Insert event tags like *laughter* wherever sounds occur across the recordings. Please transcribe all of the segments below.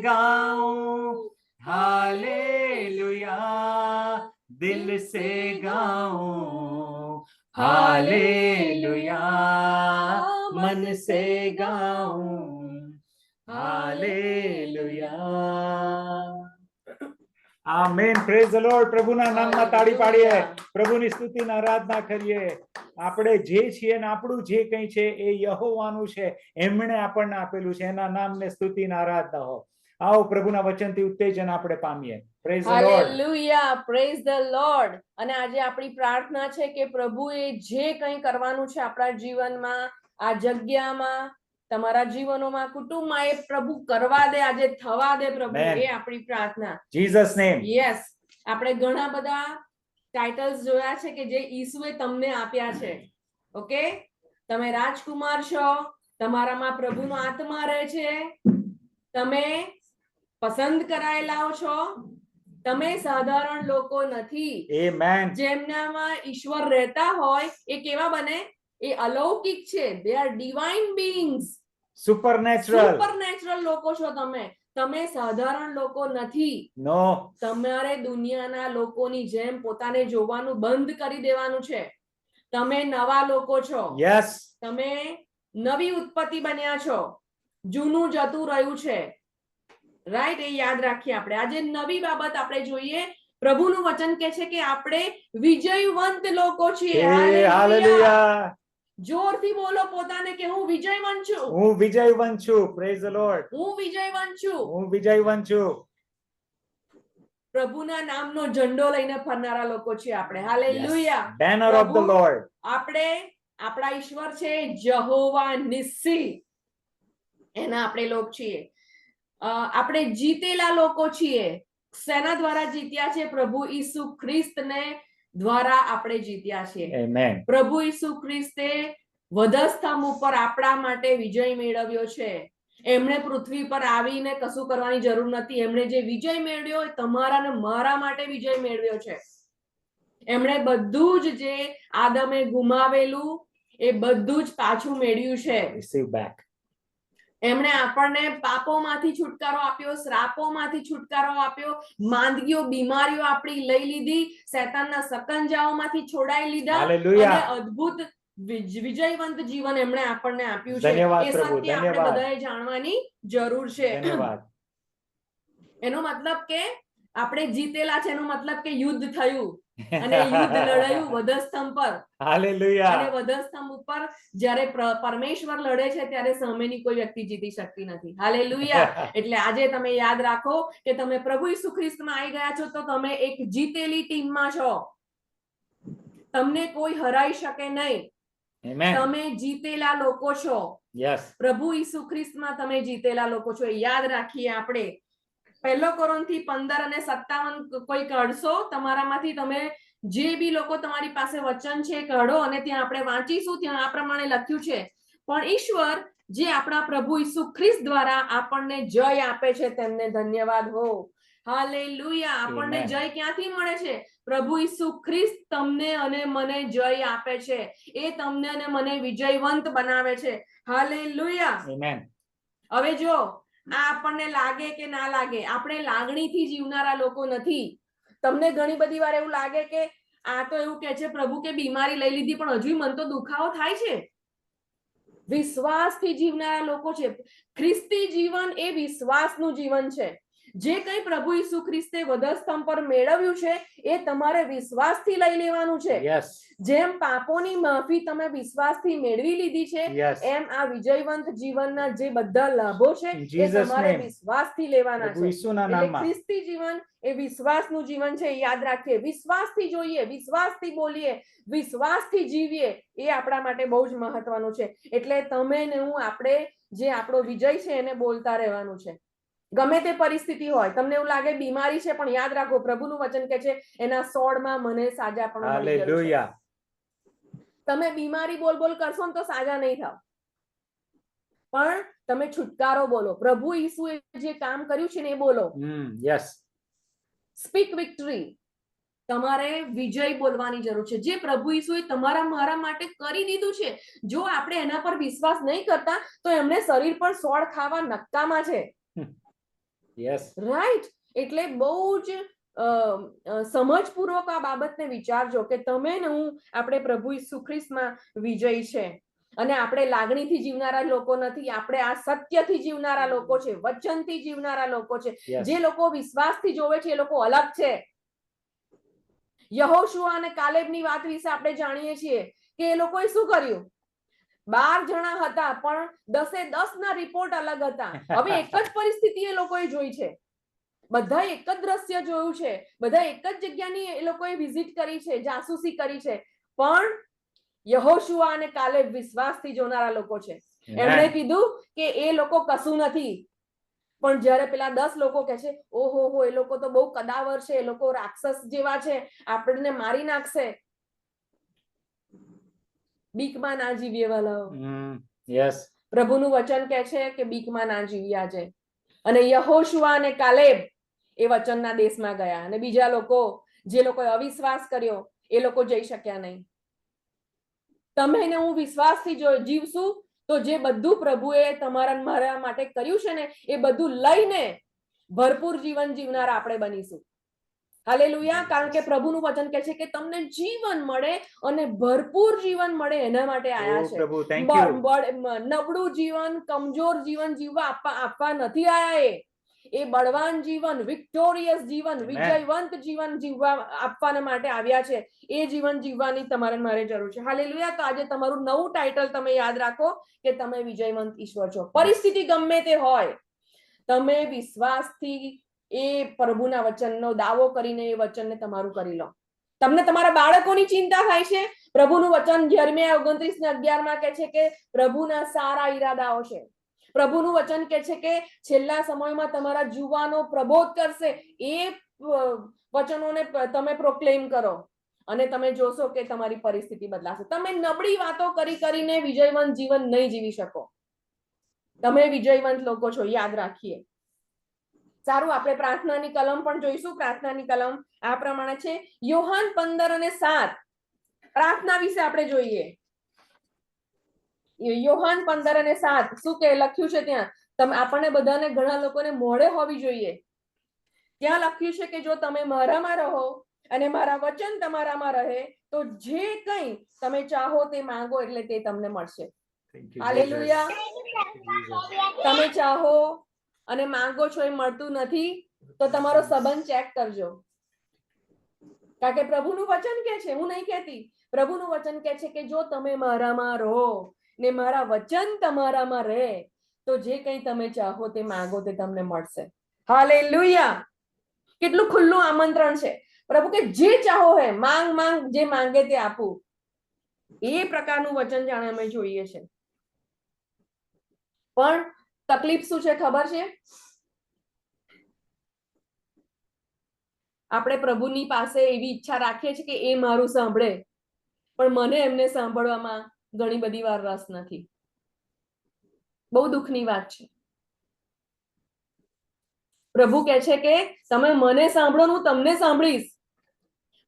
गाऊं hallelujah दिल से गाऊं हालेलुया मन से गाऊं hallelujah amen praise the Lord પ્રભુના નામમાં તાળી પાડીએ પ્રભુની સ્તુતિને આરાધના કરીએ આપણે જે છીએ ને આપણું જે કંઈ છે એ યહોવાનું છે એમણે આપણને આપેલું છે એના નામને સ્તુતિને આરાધના હો આવો પ્રભુના વચનથી ઉત્તેજન આપણે પામીએ. Praise the Lord hallelujah praise the Lord અને આજે આપણી પ્રાર્થના છે કે પ્રભુએ જે કંઈ કરવાનું છે આપણા જીવનમાં આ જગ્યામાં તમારા જીવનોમાં કુટુંબમાં એ પ્રભુ કરવા દે આજે થવા દે પ્રભુ. એ આપણી પ્રાર્થના. જીસસ નેમ યસ આપણે ઘણા બધા ટાઇટલ્સ જોયા છે કે જે ઈસુએ તમને આપ્યા છે. ઓકે તમે રાજકુમાર છો તમારામાં પ્રભુનો આત્મા રહે છે. તમે પસંદ કરાયેલા છો? તમે સાધારણ લોકો નથી. જેમનામાં ઈશ્વર રહેતા હોય એ કેવા બને? એ અલૌકિક છે. They are divine beings supernatural supernatural લોકો છો તમે. તમે સાધારણ લોકો નથી. નો તમારે દુનિયાના લોકોની જેમ પોતાને જોવાનું બંધ કરી દેવાનું છે. તમે નવા લોકો છો. યસ તમે નવી ઉત્પત્તિ બન્યા છો. જૂનું જતું રહ્યું છે. રાઈટ એ યાદ રાખીએ આપણે. આજે નવી બાબત આપણે જોઈએ. પ્રભુનું વચન કે છે કે આપણે વિજયવંત લોકો છીએ. હાલેલુયા. જોરથી બોલો પોતાને કે હું વિજયવંત છું. હું વિજયવંત છું. પ્રેઝ ધ લોર્ડ હું વિજયવંત છું. હું વિજયવંત છું. પ્રભુના નામનો ઝંડો લઈને ફરનારા લોકો છીએ આપણે. Hallelujah banner of the Lord આપણે આપણા ઈશ્વર છે જહોવા નિસ્સી એના આપણે લોક છીએ. આપણે જીતેલા લોકો છીએ. શેના દ્વારા જીત્યા છે પ્રભુ ઈસુ ખ્રિસ્તને દ્વારા આપણે જીત્યા છીએ. પ્રભુ ઈસુ ખ્રિસ્તે વધસ્તંભ ઉપર આપણા માટે વિજય મેળવ્યો છે. એમણે પૃથ્વી પર આવીને કશું કરવાની જરૂર નથી. એમણે જે વિજય મેળવ્યો એ તમારા ને મારા માટે વિજય મેળવ્યો છે. એમણે બધું જ જે આદમે ગુમાવેલું એ બધું જ પાછું મેળવ્યું છે. એમણે આપણને પાપોમાંથી છુટકારો આપ્યો શ્રાપોમાંથી છુટકારો આપ્યો માંદગીઓ બીમારીઓ આપણી લઈ લીધી શેતાનના સકંજાઓમાંથી છોડાઈ લીધા અને અદ્ભુત વિજયવંત જીવન એમણે આપણને આપ્યું છે. એ સત્ય આપણે બધાએ જાણવાની જરૂર છે. એનો મતલબ કે આપણે જીતેલા છે એનો મતલબ કે યુદ્ધ થયું. અને યુદ્ધ લડાયું વધસ્તંભ પર. અને વધસ્તંભ ઉપર જ્યારે પરમેશ્વર લડે છે ત્યારે સામેની કોઈ વ્યક્તિ જીતી શકતી નથી. હાલેલુયા. *laughs* એટલે આજે તમે યાદ રાખો કે તમે પ્રભુ ઈસુ ખ્રિસ્તમાં આવી ગયા છો તો તમે એક જીતેલી ટીમમાં છો. તમને કોઈ હરાઈ શકે નહીં. તમે જીતેલા લોકો છો. પ્રભુ ઈસુ ખ્રિસ્તમાં તમે જીતેલા લોકો છો. યાદ રાખીએ આપણે. પહેલો કોરોનથી પંદર અને સત્તાવન કોઈ કાઢશો તમારામાંથી તમે જે બી લોકો તમારી પાસે વચન છે કાઢો અને ત્યાં આપણે વાંચીશું ત્યાં આ પ્રમાણે લખ્યું છે. પણ ઈશ્વર જે આપણા પ્રભુ ઈસુ ખ્રિસ્ત દ્વારા આપણને જય આપે છે તેમને ધન્યવાદ હો. હાલેલુયા. આપણને જય ક્યાંથી મળે છે? પ્રભુ ઈસુ ખ્રિસ્ત તમને અને મને જય આપે છે. એ તમને અને મને વિજયવંત બનાવે છે. હાલે લુયા હવે જો આ આપણને લાગે કે ના લાગે? આપણે લાગણીથી જીવનારા લોકો નથી. તમને ઘણી બધી વાર એવું લાગે કે આ તો એવું કે છે, પ્રભુ, કે બીમારી લઈ લીધી, પણ હજુ મન તો દુખાવો થાય છે. વિશ્વાસથી જીવનારા લોકો છે. ખ્રિસ્તી જીવન એ વિશ્વાસનું જીવન છે. જે કંઈ પ્રભુ ઈસુ ખ્રિસ્તે વધસ્તંભ પર મેળવ્યું છે એ તમારે વિશ્વાસથી લઈ લેવાનું છે. જેમ પાપોની માફી તમે વિશ્વાસથી મેળવી લીધી છે એમ આ વિજયવંત જીવનના જે બધા લાભો છે એ તમારે. વિશ્વાસથી લેવાના છે. ઈસુના નામમાં. ખ્રિસ્તી જીવન એ વિશ્વાસનું જીવન છે યાદ રાખીએ. વિશ્વાસથી જોઈએ વિશ્વાસથી બોલીએ વિશ્વાસથી જીવીએ એ આપણા માટે બહુ જ મહત્વનું છે. એટલે તમે ને હું આપણે જે આપણો વિજય છે એને બોલતા રહેવાનું છે. ગમે તે પરિસ્થિતિ હોય તમને એવું લાગે બીમારી છે પણ યાદ રાખો પ્રભુનું વચન કે છે એના સોળમાં મને સાજા પણ તમે બીમારી બોલ બોલ કરશો ને તો સાજા નહીં થાવ. પણ તમે છુટકારો બોલો. પ્રભુ ઈસુએ જે કામ કર્યું છે ને એ બોલો. યસ સ્પીક વિક્ટરી તમારે વિજય બોલવાની જરૂર છે. જે પ્રભુ ઈસુએ તમારા મારા માટે કરી દીધું છે જો આપણે એના પર વિશ્વાસ નહીં કરતા તો એમને શરીર પર સોળ ખાવા નક્કામાં છે. રાઈટ એટલે બહુ જ સમજપૂર્વક આ બાબતને વિચારજો કે તમે ને હું આપણે પ્રભુ ઈસુ ખ્રિસ્તમાં વિજય છે. અને આપણે લાગણીથી જીવનારા લોકો નથી આપણે આ સત્યથી જીવનારા લોકો છે વચનથી જીવનારા લોકો છે. જે લોકો વિશ્વાસથી જોવે છે એ લોકો અલગ છે. યહોશુઆ અને કાલેબની વાત વિશે આપણે જાણીએ છીએ કે એ લોકોએ શું કર્યું? બાર જણા હતા પણ દસે દસ ના રિપોર્ટ અલગ હતા. હવે એક જ પરિસ્થિતિ એ લોકોએ જોઈ છે. બધા એક જ દ્રશ્ય જોયું છે. બધા એક જ જગ્યાની એ લોકોએ વિઝિટ કરી છે જાસૂસી કરી છે. પણ યહોશુઆ અને કાલે વિશ્વાસથી જોનારા લોકો છે. એમણે કીધું કે એ લોકો કશું નથી. પણ જ્યારે પેલા દસ લોકો કહે છે ઓહો હો એ લોકો તો બહુ કદાવર છે એ લોકો રાક્ષસ જેવા છે. આપણને મારી નાખશે. બીકમાં ના જીવીએ વાલાઓ યસ પ્રભુનું વચન કહે છે કે બીકમાં ના જીવ્યા છે. અને યહોશુઆ અને કાલેબ એ વચનના દેશમાં ગયા. અને બીજા લોકો જે લોકોએ અવિશ્વાસ કર્યો એ લોકો જઈ શક્યા નહીં. તમે ને હું વિશ્વાસથી જો જીવશું તો જે બધું પ્રભુએ તમારા મારા માટે કર્યું છે ને એ બધું લઈને ભરપૂર જીવન જીવનાર આપણે બનીશું. હાલેલુયા. કારણ કે પ્રભુનું વચન કહે છે કે તમને જીવન મળે અને ભરપૂર જીવન મળે એના માટે આયા છે. નબળું જીવન કમજોર જીવન જીવવા આપવા આપવા નથી આયા એ. એ બળવાન જીવન વિક્ટોરિયસ જીવન વિજયવંત જીવન જીવવા આપવાના માટે આવ્યા છે. એ જીવન જીવવાની તમારે મારે જરૂર છે. હાલેલુયા. તો આજે તમારું નવું ટાઇટલ તમે યાદ રાખો કે તમે વિજયવંત ઈશ્વર છો. પરિસ્થિતિ ગમે તે હોય તમે વિશ્વાસથી એ પ્રભુના વચનનો દાવો કરીને એ વચનને તમારું કરી લો. તમને તમારા બાળકોની ચિંતા થાય છે? પ્રભુનું વચન જર્મિયા ઓગણત્રીસ ને અગિયારમાં કહે છે કે પ્રભુના સારા ઈરાદાઓ છે. પ્રભુનું વચન કહે છે કે છેલ્લા સમયમાં તમારા જુવાનો પ્રબોધ કરશે. એ વચનોને તમે પ્રોક્લેમ કરો અને તમે જોશો કે તમારી પરિસ્થિતિ બદલાશે. તમે નબળી વાતો કરી કરીને વિજયવંત જીવન નહીં જીવી શકો. તમે વિજયવંત લોકો છો, યાદ રાખીએ. સારું આપણે પ્રાર્થનાની કલમ પણ જોઈશું પ્રાર્થનાની કલમ આ પ્રમાણે છે. યોહાન પંદર અને સાત. પ્રાર્થના વિશે આપણે જોઈએ. યોહાન પંદર અને સાત. શું કે લખ્યું છે ત્યાં? તમે આપણને બધાને ઘણા લોકોને મોડે હોવી જોઈએ. ત્યાં લખ્યું છે કે જો તમે મારામાં રહો અને મારા વચન તમારામાં રહે તો જે કંઈ તમે ચાહો તે માંગો એટલે તે તમને મળશે. હાલેલુયા. તમે ચાહો અને માંગો છો એ મળતું નથી, તો તમારો સંબંધ ચેક કરજો. કારણ કે પ્રભુનું વચન કે છે? હું નહીં કહેતી. પ્રભુનું વચન કે છે કે જો તમે મારામાં રહો ને મારા વચન તમારામાં રહે, તો જે કંઈ તમે ચાહો તે માંગો તે તમને મળશે. હાલેલુયા! કેટલું ખુલ્લું આમંત્રણ છે. પ્રભુ કે જે ચાહો હે, માંગ માંગ, જે માંગે તે આપું. એ પ્રકારનું વચન જાણે અમે જોઈએ છે. પણ તકલીફ શું છે ખબર છે? આપણે પ્રભુની પાસે એવી ઈચ્છા રાખીએ છીએ કે એ મારું સાંભળે. પણ મને એમને સાંભળવામાં ઘણી બધી વાર રસ નથી. બહુ દુઃખની વાત છે. પ્રભુ કહે છે કે તમે મને સાંભળો હું તમને સાંભળીશ.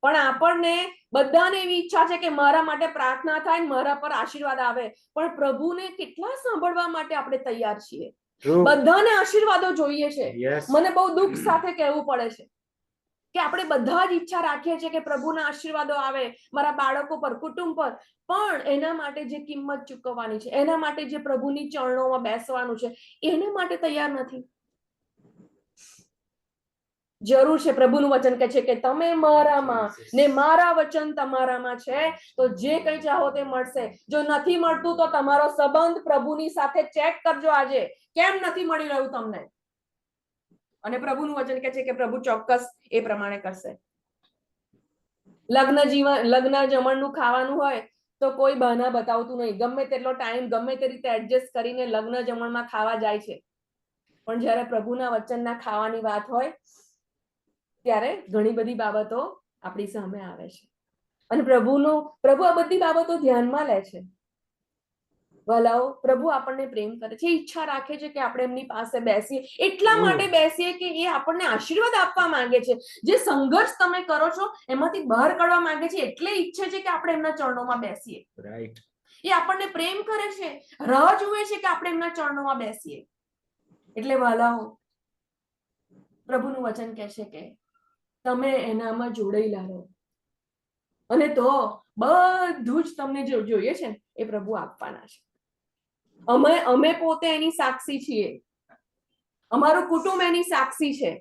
પણ આપણને બધાને એવી ઈચ્છા છે કે મારા માટે પ્રાર્થના થાય મારા પર આશીર્વાદ આવે. પણ પ્રભુને કેટલા સાંભળવા માટે આપણે તૈયાર છીએ? બધાને આશીર્વાદો જોઈએ છે. મને બહુ દુઃખ સાથે કહેવું પડે છે કે આપણે બધા જ ઈચ્છા રાખીએ છીએ કે પ્રભુના આશીર્વાદો આવે મારા બાળકો પર કુટુંબ પર. પણ એના માટે જે કિંમત ચૂકવવાની છે એના માટે જે પ્રભુની ચરણોમાં બેસવાનું છે એના માટે તૈયાર નથી. જરૂર છે. પ્રભુનું વચન કહે છે કે તમે મારામાં ને મારા વચન તમારામાં છે તો જે કંઈ ચાહો તે મળશે. જો નથી મળતું તો તમારો સંબંધ પ્રભુની સાથે ચેક કરજો આજે. કેમ નથી મળી રહ્યું તમને? અને પ્રભુનું વચન કહે છે કે પ્રભુ ચોક્કસ એ પ્રમાણે કરશે. લગ્ન જીવન લગ્ન જમણનું ખાવાનું હોય તો કોઈ બહાના બતાવતું નહીં. ગમે તેટલો ટાઈમ ગમે તે રીતે એડજસ્ટ કરીને લગ્ન જમણમાં ખાવા જાય છે. પણ જ્યારે પ્રભુના વચનના ખાવાની વાત હોય ત્યારે ઘણી બધી બાબતો આપણી સામે આવે છે. અને પ્રભુનું પ્રભુ આ બધી બાબતો ધ્યાનમાં લે છે. વલાઓ પ્રભુ આપણને પ્રેમ કરે છે. ઈચ્છા રાખે છે કે આપણે એમની પાસે બેસીએ. એટલા માટે બેસીએ કે એ આપણને આશીર્વાદ આપવા માંગે છે. જે સંઘર્ષ તમે કરો છો એમાંથી બહાર કાઢવા માંગે છે એટલે ઈચ્છે છે કે આપણે એમના ચરણોમાં બેસીએ. રાઈટ એ આપણને પ્રેમ કરે છે. રાહ જુએ છે કે આપણે એમના ચરણોમાં બેસીએ. એટલે વાલાઓ પ્રભુનું વચન કહે છે કે તમે એનામાં જોડાયેલા રહો. અને તો બધું જ તમને જો જોઈએ છે એ પ્રભુ આપવાના છે. અમે અમે પોતે એની સાક્ષી છીએ. અમારું કુટુંબ એની સાક્ષી છે.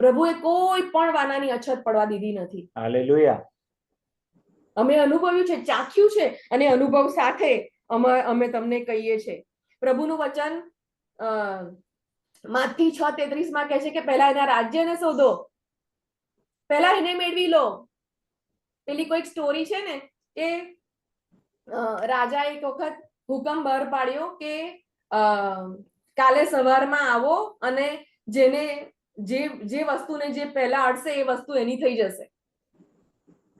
પ્રભુએ કોઈ પણ વાનાની અછત પડવા દીધી નથી. હાલેલુયા. અમે અનુભવ્યું છે ચાખ્યું છે અને અનુભવ સાથે અમે અમે તમને કહીએ છે. પ્રભુનું વચન માથી છ તેત્રીસમાં કહે છે કે પહેલા એના રાજ્યને શોધો. પહેલા એને મેળવી લો. પેલી કોઈક સ્ટોરી છે ને કે રાજા એક વખત હુકમ બહાર પાડ્યો કે કાલે સવારમાં આવો અને જેને, જે જે વસ્તુને જે પહેલા અડશે એ વસ્તુ એની થઈ જશે.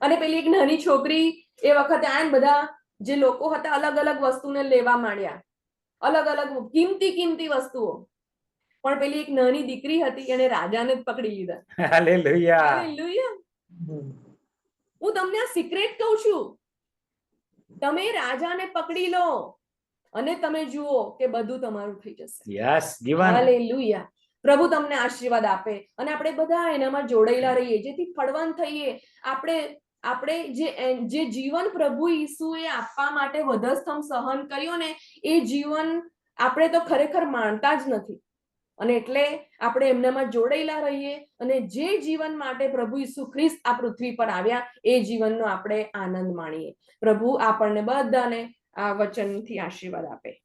અને પેલી એક નાની છોકરી એ વખતે આ બધા જે લોકો હતા અલગ અલગ વસ્તુને લેવા માંડ્યા. અલગ અલગ કિંમતી કિંમતી વસ્તુઓ. પણ પેલી એક નાની દીકરી હતી એને રાજાને જ પકડી લીધા. હાલેલુયા. હું તમને આ સિક્રેટ કહું છું. તમે રાજાને પકડી લો અને તમે જુઓ કે બધું તમારું થઈ જશે. Yes given hallelujah. પ્રભુ તમને આશીર્વાદ આપે અને આપણે બધા એનામાં જોડાયેલા રહીએ જેથી ફળવાન થઈએ. આપણે આપણે જે જે જીવન પ્રભુ ઈસુએ આપવા માટે વધસ્તંભ સહન કર્યો ને એ જીવન આપણે તો ખરેખર માણતા જ નથી. અને એટલે આપણે એમનામાં જોડાયેલા રહીએ અને જે જીવન માટે પ્રભુ ઈસુ ખ્રિસ્ત આ પૃથ્વી પર આવ્યા, એ જીવનનો આપણે આનંદ માણીએ. પ્રભુ આપણને બધાને આ વચનથી આશીર્વાદ આપે.